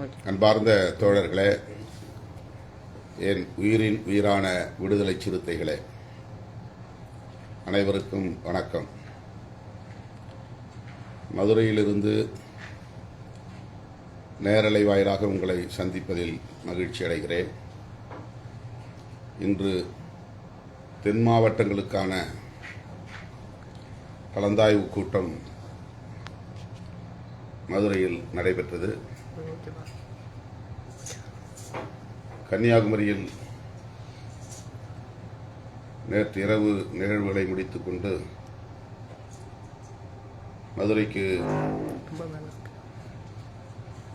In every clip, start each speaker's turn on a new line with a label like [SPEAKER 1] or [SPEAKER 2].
[SPEAKER 1] அன்பார்ந்த தோழர்களே என் உயிரின் உயிரான விடுதலை சிறுத்தைகளே அனைவருக்கும் வணக்கம். மதுரையிலிருந்து நேரலை வாயிலாக உங்களை சந்திப்பதில் மகிழ்ச்சி அடைகிறேன். இன்று தென் மாவட்டங்களுக்கான கலந்தாய்வு கூட்டம் மதுரையில் நடைபெற்றது. கன்னியாகுமரியில் நேற்று இரவு நிகழ்வுகளை முடித்துக்கொண்டு மதுரைக்கு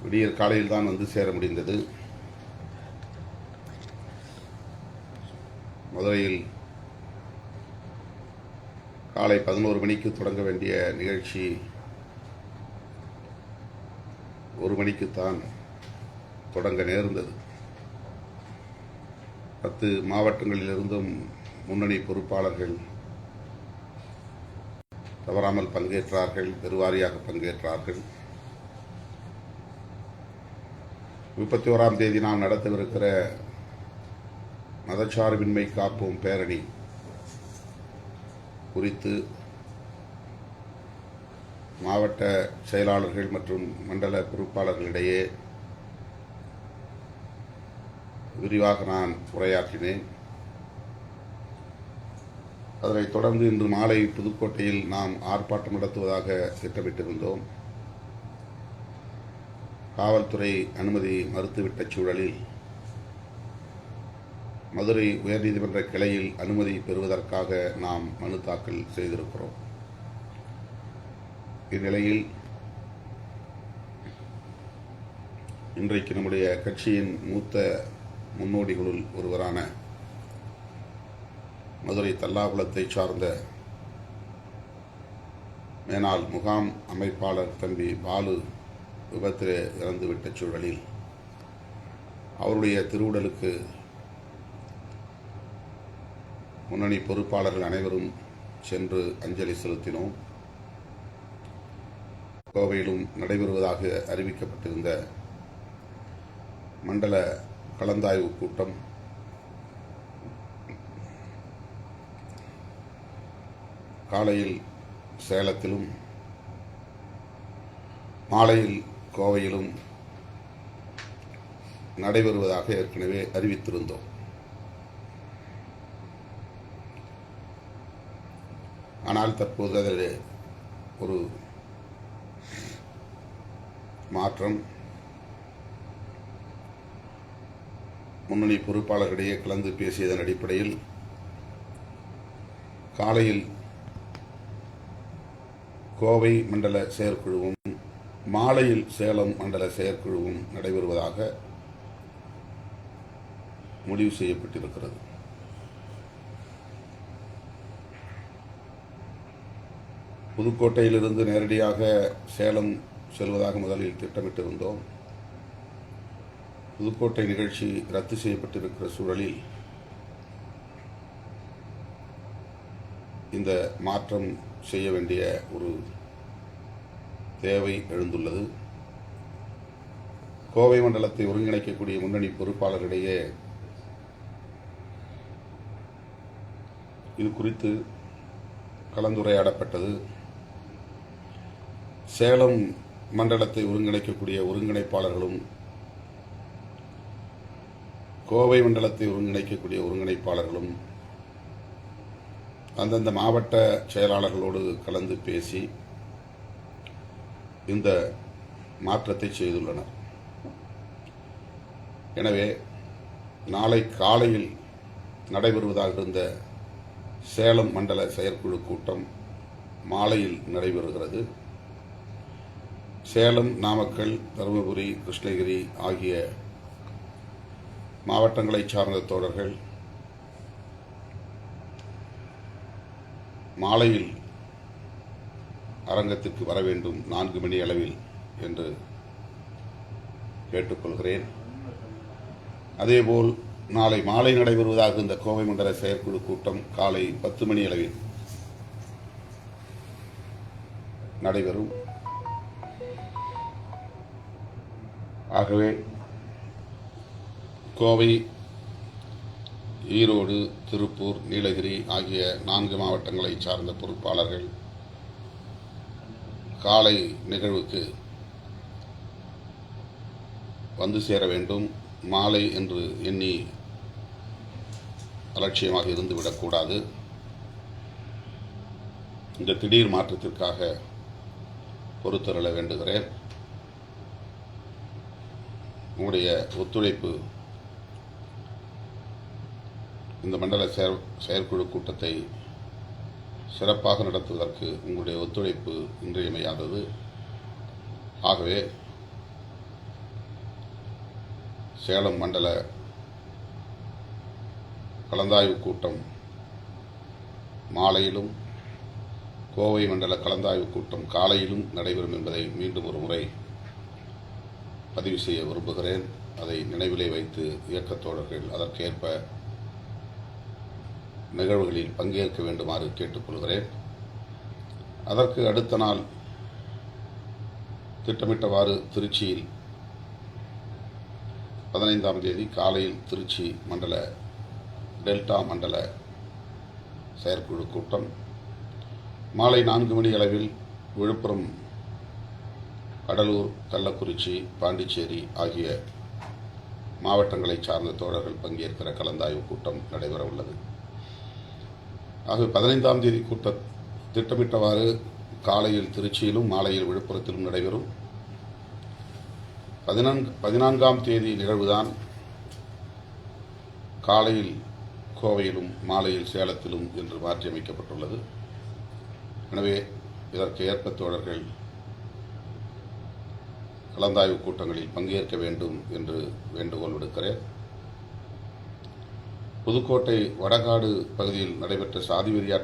[SPEAKER 1] விடியற் காலையில் தான் வந்து சேர முடிந்தது. மதுரையில் காலை பதினோரு மணிக்கு தொடங்க வேண்டிய நிகழ்ச்சி ஒரு மணிக்குத்தான் தொடங்க நேர்ந்தது. பத்து மாவட்டங்களிலிருந்தும் முன்னணி பொறுப்பாளர்கள் தவறாமல் பங்கேற்றார்கள் பெருவாரியாக பங்கேற்றார்கள். முப்பத்தி ஓராம் தேதி நாம் நடத்தவிருக்கிற மதச்சார்பின்மை காப்போம் பேரணி குறித்து மாவட்ட செயலாளர்கள் மற்றும் மண்டல பொறுப்பாளர்களிடையே விரிவாக நான் உரையாற்றினேன். அதனைத் தொடர்ந்து இன்று மாலை புதுக்கோட்டையில் நாம் ஆர்ப்பாட்டம் நடத்துவதாக திட்டமிட்டிருந்தோம். காவல்துறை அனுமதி மறுத்துவிட்ட சூழலில் மதுரை உயர்நீதிமன்ற கிளையில் அனுமதி பெறுவதற்காக நாம் மனு தாக்கல் செய்திருக்கிறோம். இந்நிலையில் இன்றைக்கு நம்முடைய கட்சியின் மூத்த முன்னோடிகளுள் ஒருவரான மதுரை தல்லாகுளத்தை சார்ந்த மேனால் முகாம் அமைப்பாளர் தம்பி பாலு விபத்தில் இறந்துவிட்ட சூழலில் அவருடைய திருவுடலுக்கு முன்னணி பொறுப்பாளர்கள் அனைவரும் சென்று அஞ்சலி செலுத்தினோம். கோவையிலும் நடைபெறுவதாக அறிவிக்கப்பட்டிருந்த மண்டல கலந்தாய்வு கூட்டம் காலையில் சேலத்திலும் மாலையில் கோவையிலும் நடைபெறுவதாக ஏற்கனவே அறிவித்திருந்தோம். ஆனால் தற்போது அதில் ஒரு மாற்றம். முன்னணி பொறுப்பாளர்களிடையே கலந்து பேசியதன் அடிப்படையில் காலையில் கோவை மண்டல செயற்குழுவும் மாலையில் சேலம் மண்டல செயற்குழுவும் நடைபெறுவதாக முடிவு செய்யப்பட்டிருக்கிறது. புதுக்கோட்டையிலிருந்து நேரடியாக சேலம் செல்வதாக முதலில் திட்டமிட்டிருந்தோம். புதுக்கோட்டை நிகழ்ச்சி ரத்து செய்யப்பட்டிருக்கிற சூழலில் இந்த மாற்றம் செய்ய வேண்டிய ஒரு தேவை எழுந்துள்ளது. கோவை மண்டலத்தை ஒருங்கிணைக்கக்கூடிய முன்னணி பொறுப்பாளரிடையே இது குறித்து கலந்துரையாடப்பட்டது. சேலம் மண்டலத்தை ஒருங்கிணைக்கக்கூடிய ஒருங்கிணைப்பாளர்களும் கோவை மண்டலத்தை ஒருங்கிணைக்கக்கூடிய ஒருங்கிணைப்பாளர்களும் அந்தந்த மாவட்ட செயலாளர்களோடு கலந்து பேசி இந்த மாற்றத்தை செய்துள்ளனர். எனவே நாளை காலையில் நடைபெறுவதாக இருந்த சேலம் மண்டல செயற்குழு கூட்டம் மாலையில் நடைபெறுகிறது. சேலம் நாமக்கல் தருமபுரி கிருஷ்ணகிரி ஆகிய மாவட்டங்களைச் சார்ந்த தோழர்கள் மாலையில் அரங்கத்திற்கு வர வேண்டும் நான்கு மணி அளவில் என்று கேட்டுக்கொள்கிறேன். அதேபோல் நாளை மாலை நடைபெறுவதாக இந்த கோவை மண்டல செயற்குழு கூட்டம் காலை பத்து மணி அளவில் நடைபெறும். ஆகவே கோவை ஈரோடு திருப்பூர் நீலகிரி ஆகிய நான்கு மாவட்டங்களைச் சார்ந்த பொறுப்பாளர்கள் காலை நிகழ்வுக்கு வந்து சேர வேண்டும். மாலை என்று எண்ணி அலட்சியமாக இருந்துவிடக்கூடாது இந்த திடீர் மாற்றத்திற்காக பொறுத்தருள வேண்டுகிறேன். உங்களுடைய ஒத்துழைப்பு இந்த மண்டல செயற் செயற்குழு கூட்டத்தை சிறப்பாக நடத்துவதற்கு உங்களுடைய ஒத்துழைப்பு இன்றியமையாதது. ஆகவே சேலம் மண்டல கலந்தாய்வு கூட்டம் மாலையிலும் கோவை மண்டல கலந்தாய்வு கூட்டம் காலையிலும் நடைபெறும் என்பதை மீண்டும் ஒரு முறை பதிவு செய்ய விரும்புகிறேன். அதை நினைவிலே வைத்து இயக்கத்தோழர்கள் அதற்கேற்ப நிகழ்வுகளில் பங்கேற்க வேண்டுமாறு கேட்டுக்கொள்கிறேன். அதற்கு அடுத்த நாள் திட்டமிட்டவாறு திருச்சியில் பதினைந்தாம் தேதி காலையில் திருச்சி மண்டல டெல்டா மண்டல செயற்குழு கூட்டம். மாலை நான்கு மணி அளவில் விழுப்புரம் கடலூர் கள்ளக்குறிச்சி பாண்டிச்சேரி ஆகிய மாவட்டங்களைச் சார்ந்த தோழர்கள் பங்கேற்கிற கலந்தாய்வு கூட்டம் நடைபெற உள்ளது. ஆக பதினைந்தாம் தேதி கூட்ட திட்டமிட்டவாறு காலையில் திருச்சியிலும் மாலையில் விழுப்புரத்திலும் நடைபெறும். பதினான்கு பதினான்காம் தேதி நிகழ்வுதான் காலையில் கோவையிலும் மாலையில் சேலத்திலும் என்று மாற்றியமைக்கப்பட்டுள்ளது. எனவே இதற்கு ஏற்ப தோழர்கள் கலந்தாய்வு கூட்டங்களில் பங்கேற்க வேண்டும் என்று வேண்டுகோள் விடுக்கிறேன். புதுக்கோட்டை வடகாடு பகுதியில் நடைபெற்ற சாதி வெறியாட்ட